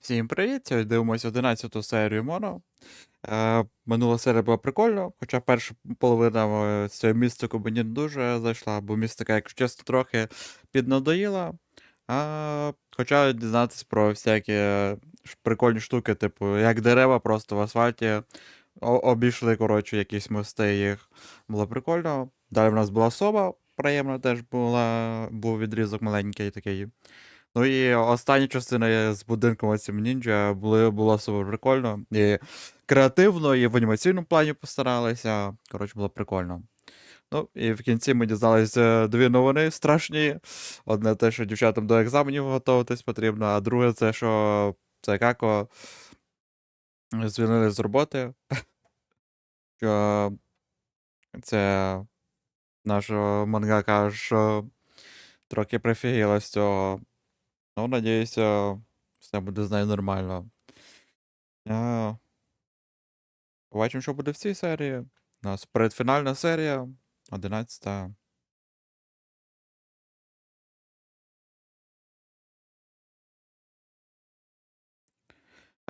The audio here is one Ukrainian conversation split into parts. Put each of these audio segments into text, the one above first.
Всім привіт! Сьогодні дивимося 11 серію Моно. Е, минула серія була прикольна, хоча перша половина е, з цією містикою мені не дуже зайшла, бо містика, якщо чесно, трохи піднадоїла. А, хоча дізнатися про всякі е, прикольні штуки, типу, як дерева просто в асфальті обійшли, коротше, якісь мости їх. Було прикольно. Далі в нас була соба, приємна теж була, був відрізок маленький такий. Ну і остання частина з будинком цим ніндзя були, було супер прикольно. І креативно, і в анімаційному плані постаралися. Коротше, було прикольно. Ну, і в кінці ми дізналися дві новини страшні. Одне те, що дівчатам до екзаменів готуватись потрібно, а друге це, що це како звільнили з роботи. Що це наша мангака ж трохи прифігіла з цього. Ну, надіюся, все буде з нею нормально. А, Побачимо, що буде в цій серії. У нас передфінальна серія, 11.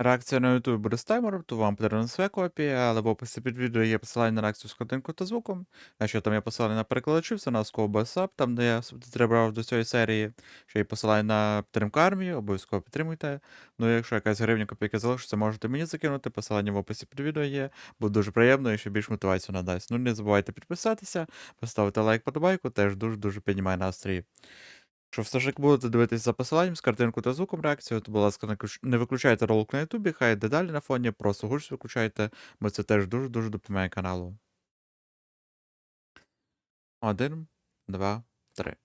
Реакція на YouTube буде з таймером, то вам потрібна своя копія, але в описі під відео є посилання на реакцію з картинкою та звуком. А ще там є посилання на перекладачів, це на ScoBSUP, там де я субтитри до цієї серії. Ще є посилання на підтримку армії, обов'язково підтримуйте. Ну якщо якась гривня копійка залишиться, можете мені закинути. Посилання в описі під відео є. Буде дуже приємно і ще більш мотивацію надасть. Ну не забувайте підписатися, поставити лайк, подобайку, теж дуже-дуже піднімає настрій. Якщо все ж як будете дивитись за посиланням з картинку та звуком реакцію, то, будь ласка, не виключайте ролик на Ютубі, хай дедалі на фоні, просто гучно виключайте, бо це теж дуже-дуже допомагає каналу. Один, два, три.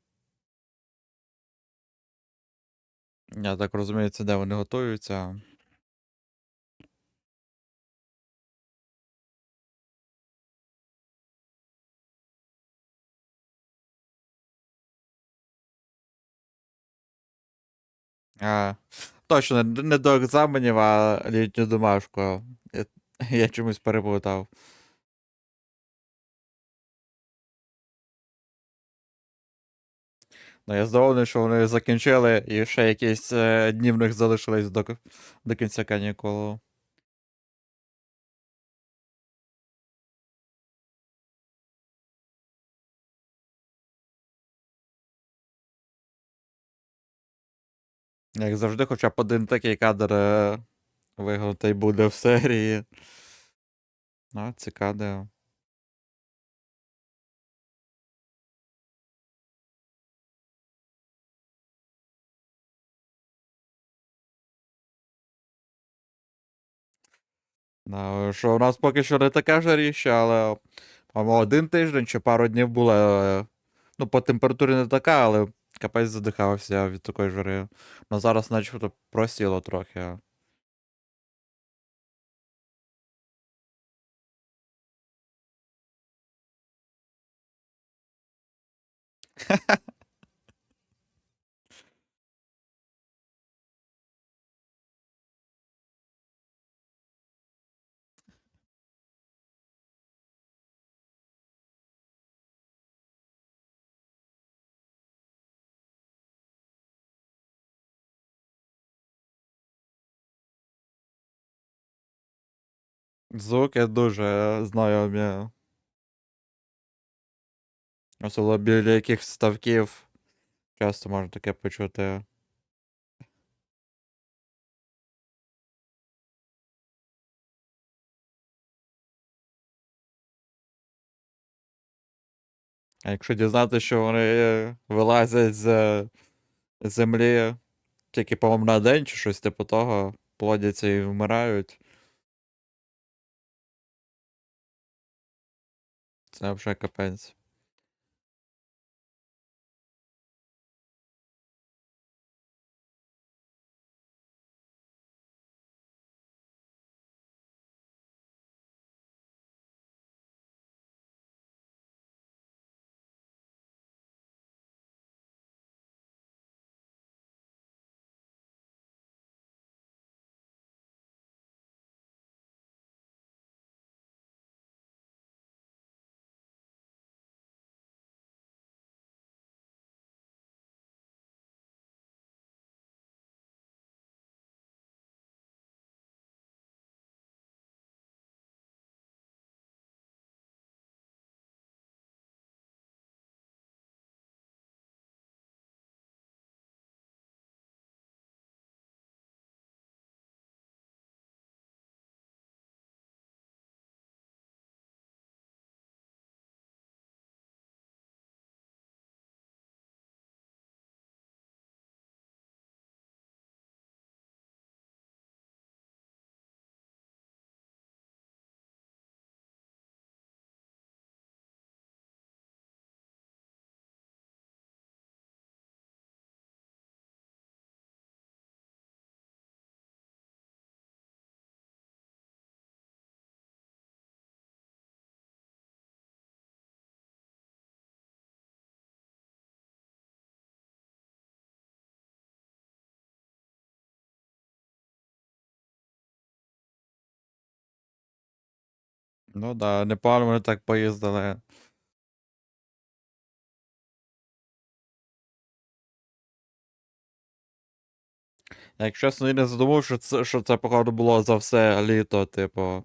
Я так розумію, це де вони готуються. А, точно, не до екзаменів, а літню домашку. Я, я чомусь переплутав. Ну, я здоволений, що вони закінчили і ще якісь е, дні в них залишились до, до кінця канікул. Як завжди, хоча б один такий кадр е, вигнутий буде в серії. Ну, цікаво. Да, що у нас поки що не таке жаріще, але по-моєму, один тиждень чи пару днів було. е, Ну, по температурі не така, але капець задихався від такої жари. Ну зараз начебто просіло трохи. Звуки дуже знайомі. Особливо біля якихось ставків. Часто можна таке почути. А якщо дізнатися, що вони е, вилазять з е, землі тільки, по-моєму, на день чи щось типу того, плодяться і вмирають. Це вже капець. Ну да, непогано вони так поїздили. Якщо чесно, я не задумав, що це, що це, походу, було за все літо, типу.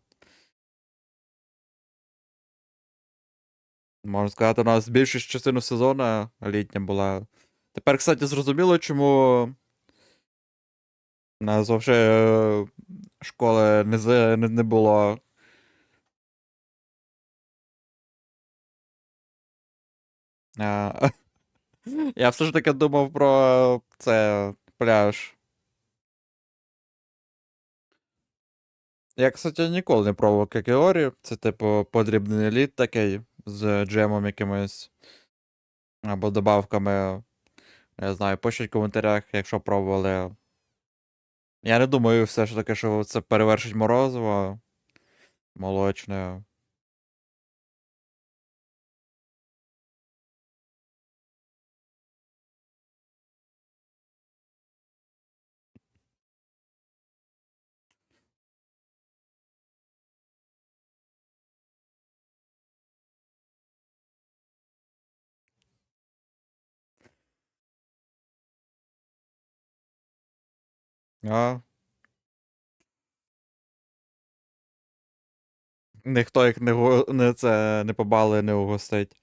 Можна сказати, у нас більшість частину сезону літня була. Тепер, кстати, зрозуміло, чому у нас взагалі школи не, не, не було. Я все ж таки думав про це пляж. Я, кстати, ніколи не пробував кекеорі. Це, типу, подрібний лід такий з джемом якимось. Або добавками. Не знаю, пишіть в коментарях, якщо пробували. Я не думаю все ж таки, що це перевершить морозиво молочне. А, ніхто їх не, го- не, це, не побали, не угостить.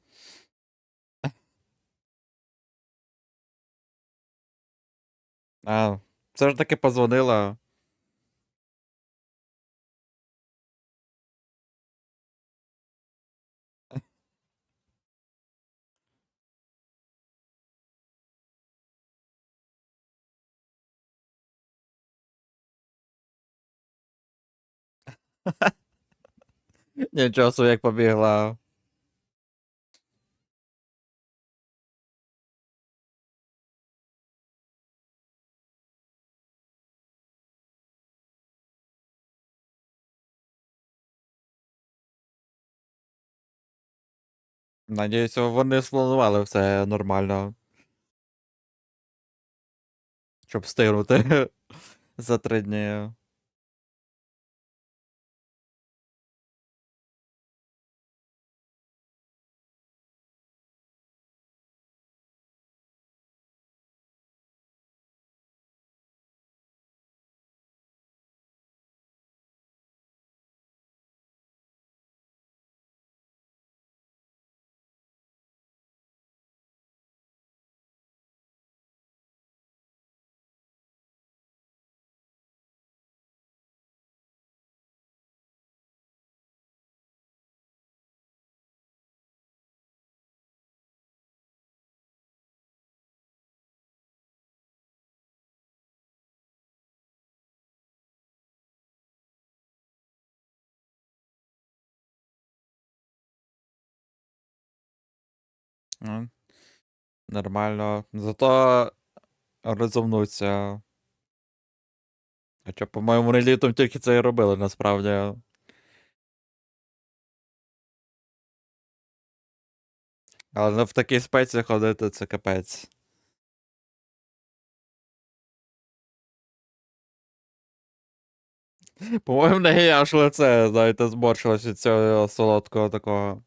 А, все ж таки позвонила. Нічого собі як побігла. Надіюсь, вони спланували все нормально. Щоб встигнути за три дні. Ну, Нормально. Зато розумнуться. Хоча, по-моєму, вони літом тільки це і робили, насправді. Але в такій спеці ходити це капець. По-моєму, не аж лице, знаєте, зборщилось від цього солодкого такого.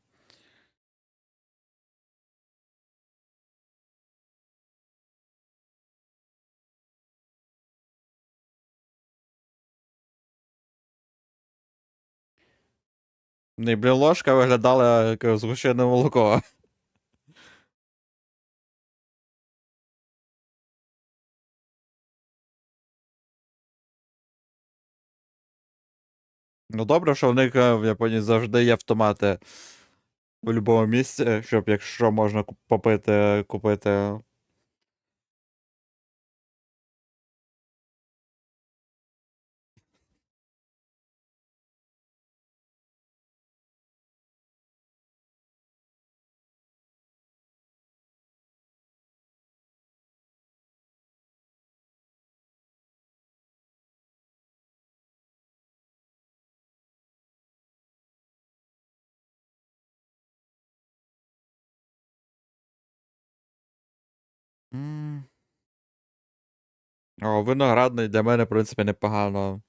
Не, блін, ложка виглядала як згущене молоко. Ну добре, що в них е, в Японії завжди є автомати в будь-якому місці, щоб якщо можна попити, купити. О, виноградний для мене, в принципі, непогано.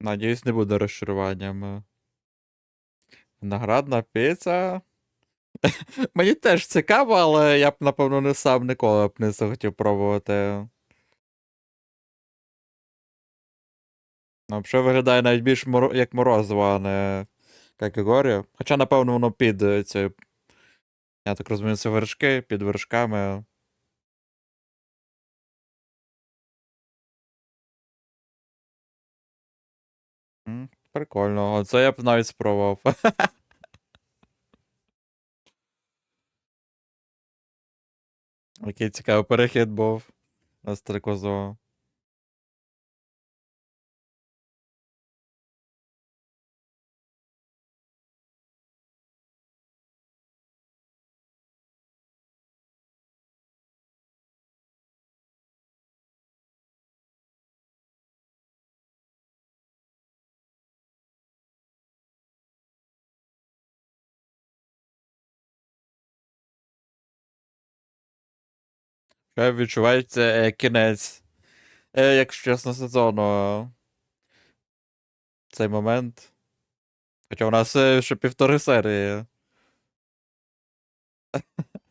Надіюсь, не буде розчаруванням. Виноградна піца. Мені теж цікаво, але я б, напевно, не сам ніколи б не захотів пробувати. Ну, Взагалі виглядає навіть більш моро... як морозиво, а не категорія. Хоча, напевно, воно під е, цією. Я так розумію, це вершки під вершками. Прикольно. Оце я б навіть спробував. Який цікавий перехід був на стрикозу. Відчувається е, кінець, е, якщо чесно, сезону. Цей момент. Хоча у нас е, ще півтори серії.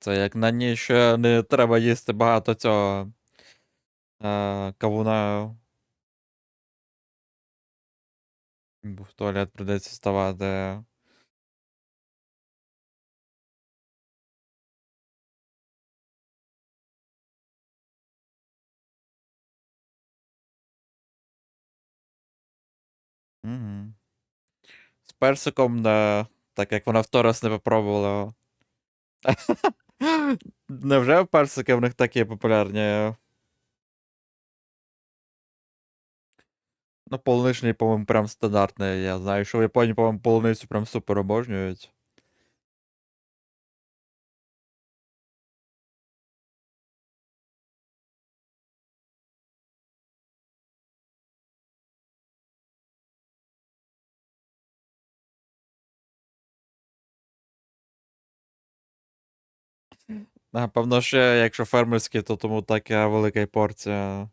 Це як на ніч е, не треба їсти багато цього е, кавуна. Бо в туалет прийдеться вставати. Угу. З персиком, да, так як вона второй раз не попробувала. Невже персики в них такі популярні? Ну, полуничний, по-моєму, прям стандартний. Я знаю, що в Японії, по-моєму, полуницю прям супер обожнюють. Напевно, ще, якщо фермерські, то тому така велика порція.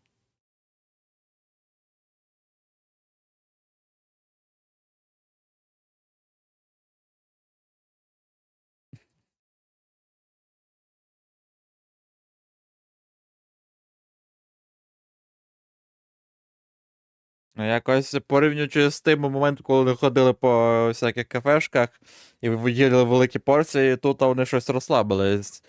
Ну, якось порівнюючи з тим моментом, коли вони ходили по всяких кафешках і виділили великі порції, тут вони щось розслабились.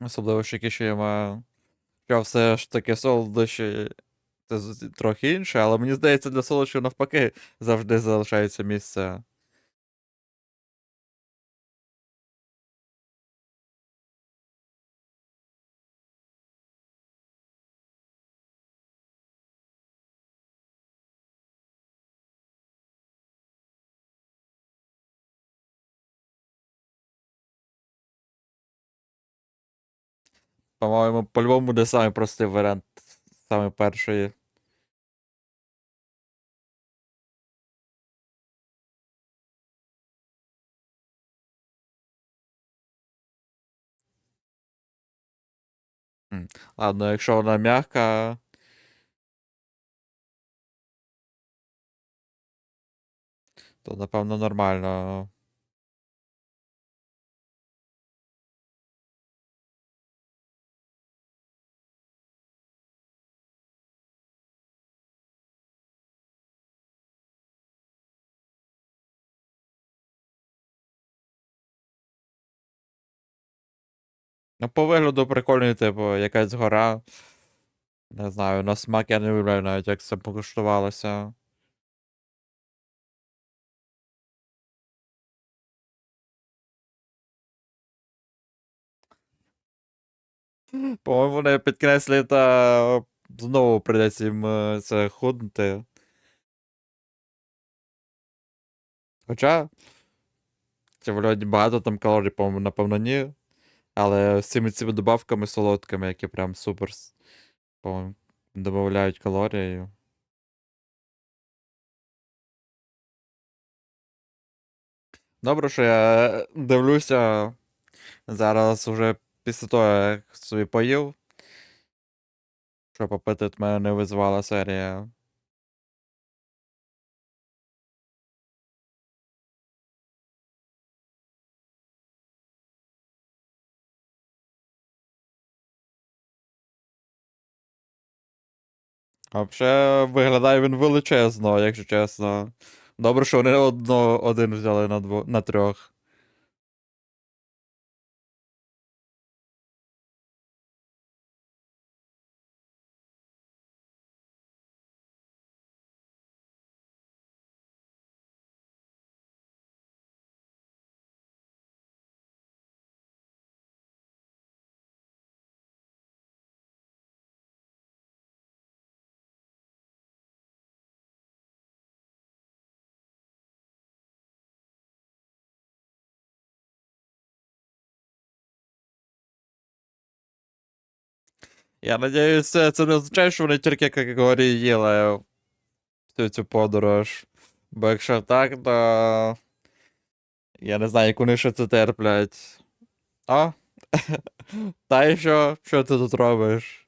Особливо ще кишима. Що все ж таки солодощі це трохи інше, але мені здається, для солодощів навпаки завжди залишається місце. По-моєму, по-любому буде самий простий варіант, самий перший. М, Ладно, якщо вона м'яка. То напевно нормально. Ну, по вигляду прикольний, типу, якась гора. Не знаю, на смак я не уявляю навіть, як це покуштувалося. По-моєму, вони під кінець знову прийдеться їм е, це худнути. Хоча. Це вроді багато там калорій, по-моєму, напевно, ні. Але з цими цими добавками солодкими, які прям супер. Добавляють калорії. Добре, що я дивлюся зараз уже після того, як собі поїв. Щоб апетит мене не визвала серія. А Взагалі виглядає він величезно, якщо чесно. Добре, що вони одно, один взяли на, дво, на трьох. Я надіюсь, це, не означає, що вони тільки категорії їли всю цю подорож. Бо якщо так, то. Я не знаю, як вони ще це терплять. А? Та й що? Що ти тут робиш?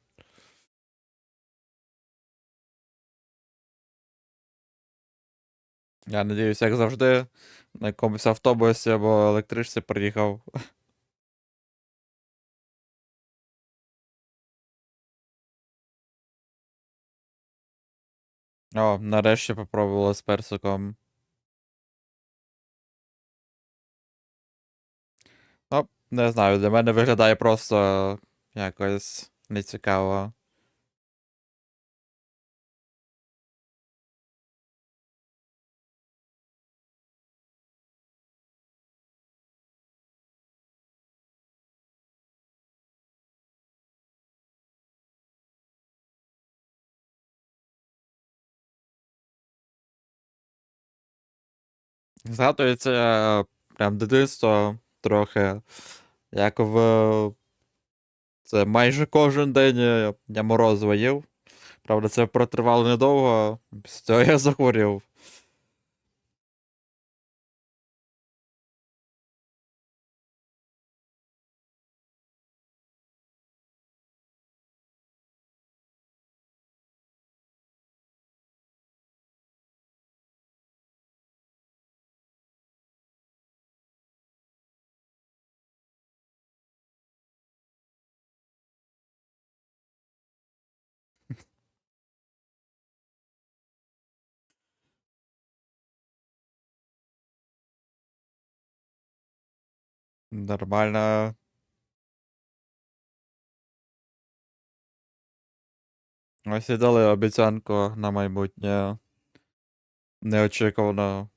Я надіюсь, як завжди, на якомусь автобусі або електричці приїхав. О, нарешті попробувала з персиком. Ну, не знаю, для мене виглядає просто якось нецікаво. Згадується е, прям дитинство трохи. Як в. Це майже кожен день е, я морозиво їв. Правда, це протривало недовго. Після цього я захворів. Нормально. Ось і дали обіцянку на майбутнє. Неочікувано.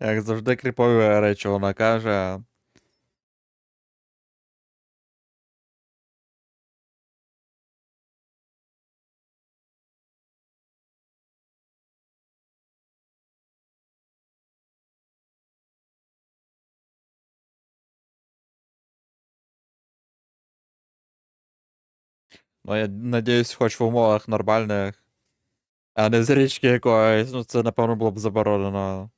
Як завжди кріпові речі вона каже. Ну, я надіюсь, хоч в умовах нормальних. А не з річки якоїсь. Ну, це, напевно, було б заборонено.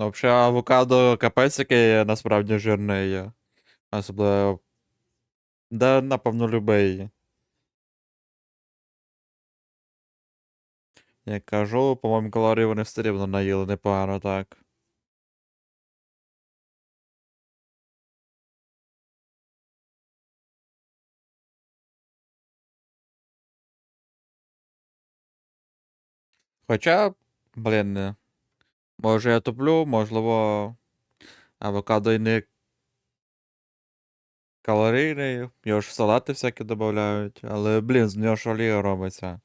Ну, взагалі, авокадо капець який насправді жирний є. Особливо Да, напевно, любий. Я кажу, по-моєму, калорії вони все рівно наїли непогано так. Хоча, блін, може я туплю, можливо, авокадо і не калорійний, його ж в салати всякі додають, але, блін, з нього ж олія робиться.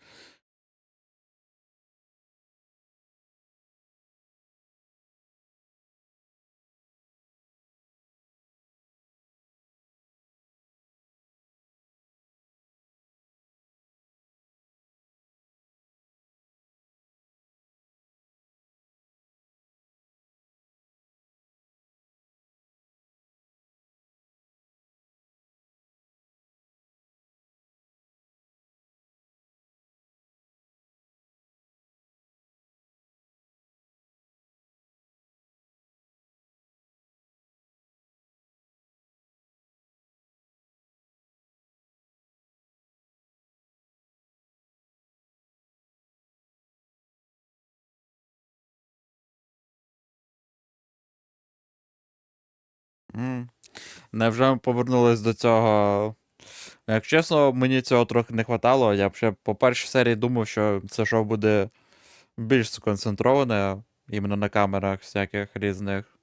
М. Невже повернулись до цього. Як чесно, мені цього трохи не хватало. Я ще по першій серії думав, що це шоу буде більш сконцентроване іменно на камерах всяких різних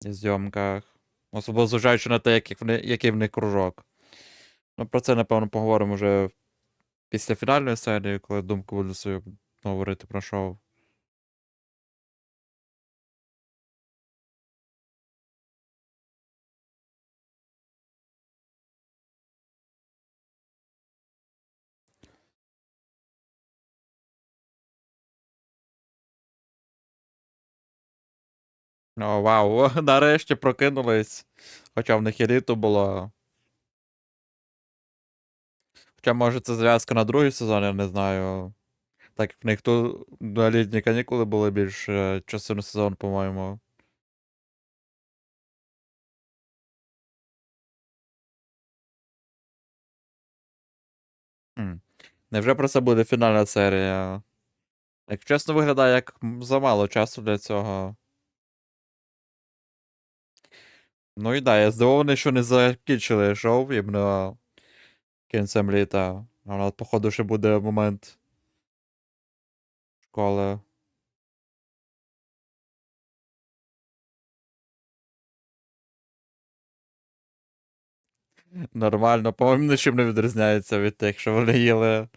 зйомках. Особливо зважаючи на те, який в який в них кружок. Ну, про це, напевно, поговоримо вже після фінальної серії, коли думку буду свою говорити про шоу. О, вау, нарешті прокинулись. Хоча в них і було. Хоча, може, це зв'язка на другий сезон, я не знаю. Так як в них тут літні канікули були більш е, частину сезону, по-моєму. Невже про це буде фінальна серія? Як чесно, виглядає як замало часу для цього. Ну і да, я здивований, що не закінчили шоу іменно кінцем літа. А походу, ще буде момент школи. Нормально, по-моєму, нічим не відрізняється від тих, що вони їли.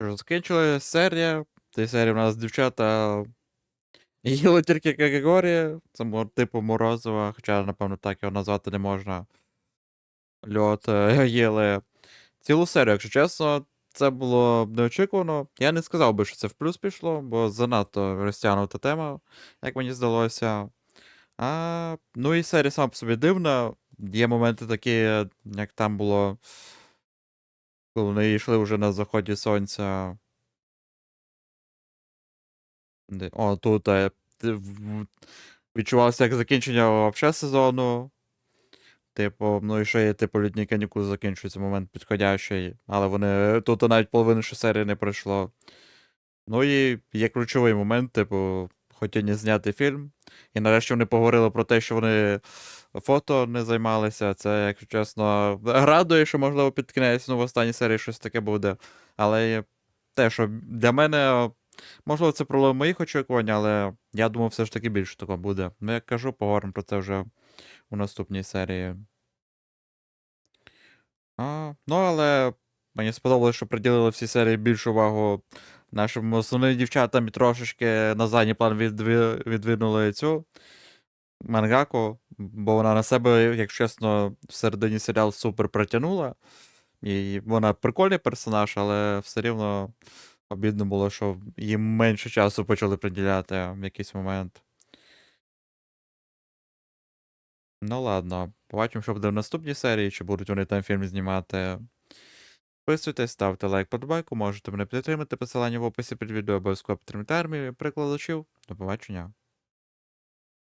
Що, Закінчили серія. В цій серії у нас дівчата їли тільки категорії. Це типу Морозова, хоча, напевно, так його назвати не можна. льот е, їли. Цілу серію, якщо чесно, це було неочікувано. Я не сказав би, що це в плюс пішло, бо занадто розтягнута тема, як мені здалося. А, ну і серія сама по собі дивна. Є моменти такі, як там було, коли вони йшли вже на заході сонця. О, тут е, відчувалося як закінчення вообще сезону. Типу, ну і ще є, типу, літні канікули закінчується момент підходящий, але вони тут навіть половини ще серії не пройшло. Ну і є ключовий момент, типу, хотіння зняти фільм. І нарешті вони поговорили про те, що вони фото не займалися. Це, якщо чесно, радує, що, можливо, під кінець, ну, в останній серії щось таке буде. Але те, що для мене, можливо, це пролив моїх очікувань, але я думав, все ж таки більше такого буде. Ну, як кажу, поговоримо про це вже у наступній серії. А, ну, але мені сподобалося, що приділили всі серії більшу увагу нашим основним дівчатам і трошечки на задній план відві... відвинули цю мангаку, бо вона на себе, якщо чесно, всередині серіал супер притягнула. І вона прикольний персонаж, але все рівно обідно було, що їм менше часу почали приділяти в якийсь момент. Ну ладно, побачимо, що буде в наступній серії, чи будуть вони там фільм знімати. Підписуйтесь, ставте лайк, подобайку, можете мене підтримати, посилання в описі під відео, обов'язково підтримати армію, прикладачів. До побачення.